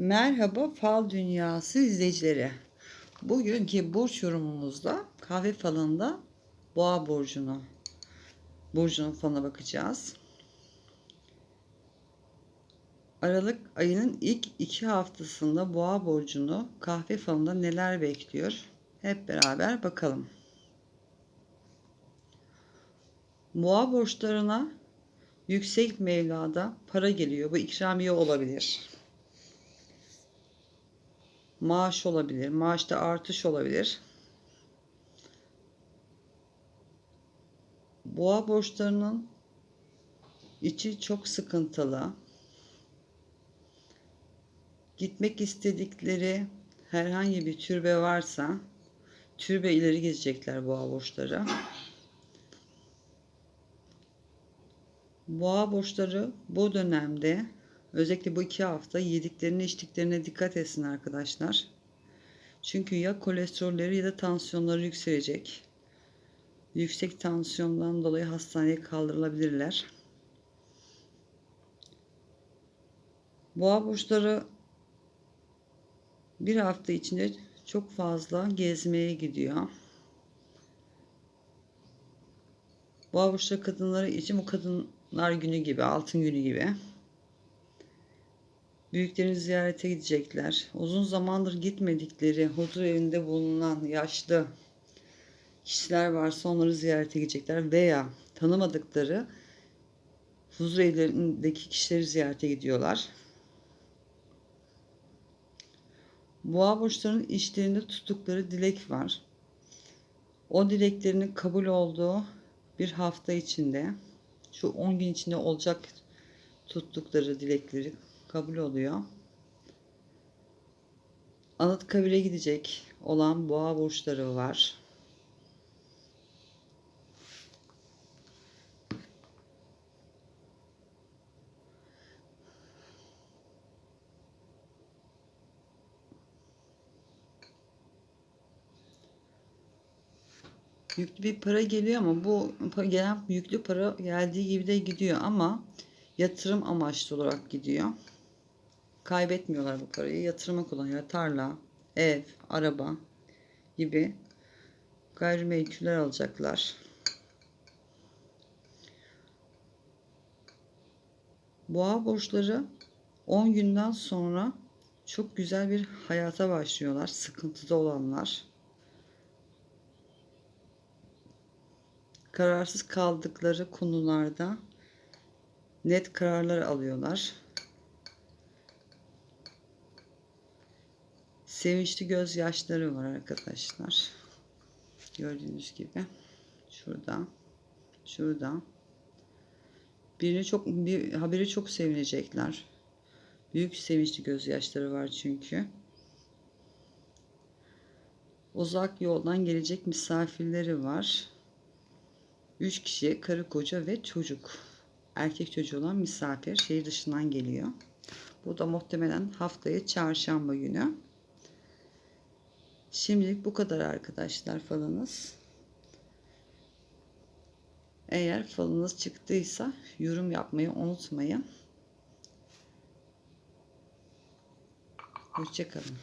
Merhaba Fal Dünyası izleyicileri. Bugünkü burç yorumumuzda kahve falında boğa burcunu burcunun falına bakacağız. Aralık ayının ilk iki haftasında boğa burcunu kahve falında neler bekliyor? Hep beraber bakalım. Boğa burçlarına yüksek mevlada para geliyor. Bu ikramiye olabilir maaş olabilir. Maaşta artış olabilir. Boğa borçlarının içi çok sıkıntılı. Gitmek istedikleri herhangi bir türbe varsa türbe ileri gidecekler boğa borçları. Boğa borçları bu dönemde Özellikle bu iki hafta yediklerine içtiklerine dikkat etsin arkadaşlar. Çünkü ya kolesterolleri ya da tansiyonları yükselecek. Yüksek tansiyondan dolayı hastaneye kaldırılabilirler. Boğa burçları bir hafta içinde çok fazla gezmeye gidiyor. Boğa burçları kadınları için bu kadınlar günü gibi, altın günü gibi. Büyüklerini ziyarete gidecekler. Uzun zamandır gitmedikleri huzur evinde bulunan yaşlı kişiler varsa onları ziyarete gidecekler veya tanımadıkları huzur evlerindeki kişileri ziyarete gidiyorlar. Boğa burçlarının işlerinde tuttukları dilek var. O dileklerinin kabul olduğu bir hafta içinde şu 10 gün içinde olacak tuttukları dilekleri kabul oluyor. Anıtkabir'e gidecek olan boğa burçları var. Yüklü bir para geliyor ama bu gelen yüklü para geldiği gibi de gidiyor ama yatırım amaçlı olarak gidiyor. Kaybetmiyorlar bu parayı. Yatırıma kullanıyor. Tarla, ev, araba gibi gayrimenkuller alacaklar. Boğa borçları 10 günden sonra çok güzel bir hayata başlıyorlar. Sıkıntıda olanlar. Kararsız kaldıkları konularda net kararlar alıyorlar. Sevinçli gözyaşları var arkadaşlar. Gördüğünüz gibi. Şurada. Şurada. Birini çok bir haberi çok sevinecekler. Büyük sevinçli gözyaşları var çünkü. Uzak yoldan gelecek misafirleri var. Üç kişi, karı koca ve çocuk. Erkek çocuğu olan misafir şehir dışından geliyor. Bu da muhtemelen haftaya çarşamba günü. Şimdilik bu kadar arkadaşlar falınız. Eğer falınız çıktıysa yorum yapmayı unutmayın. Hoşçakalın.